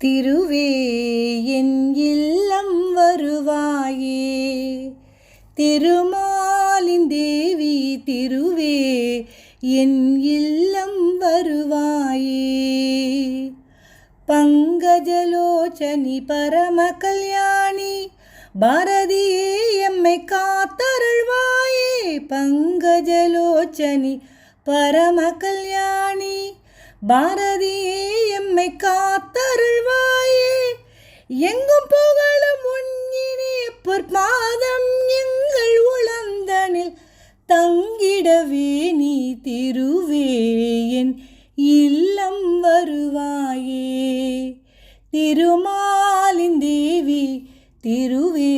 திருவே என் இல்லம் வருவாயே. திருமாலின் தேவி திருவே என் இல்லம் வருவாயே. பங்கஜலோச்சனி பரம கல்யாணி பாரதியே எம்மை காத்தருள்வாயே. பங்கஜலோச்சனி பரம கல்யாணி பாரதியே எம்மை காத்த எங்கும் புகழும் முன்னினே பொற்பாதம் எங்கள் உழந்தனில் தங்கிடவே நீ திருவேன் இல்லம் வருவாயே. திருமாலின் தேவி திருவே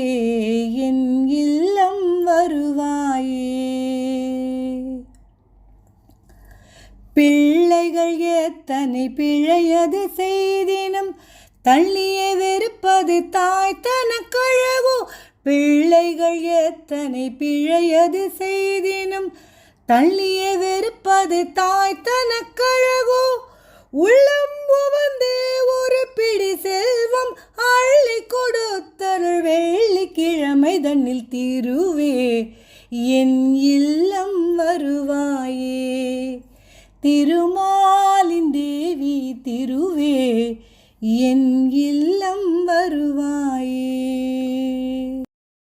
என் இல்லம் வருவாயே. பிள்ளைகள் எத்தனை பிழையது செய்தினும் தள்ளியே வெறுப்பது தாய் தனக்கழகோ? பிள்ளைகள் எத்தனை பிழையது செய்தினும் தள்ளியே வெறுப்பது தாய் தனக்கழகோ? உள்ளம் உவந்து ஒரு பிடி செல்வம் அள்ளி கொடுத்தருள் வெள்ளிக்கிழமை தன்னில் தீருவே. என் இல்லம் வருவாயே. திருமாலின் தேவி திருவே. என் இல்லம் வரும்.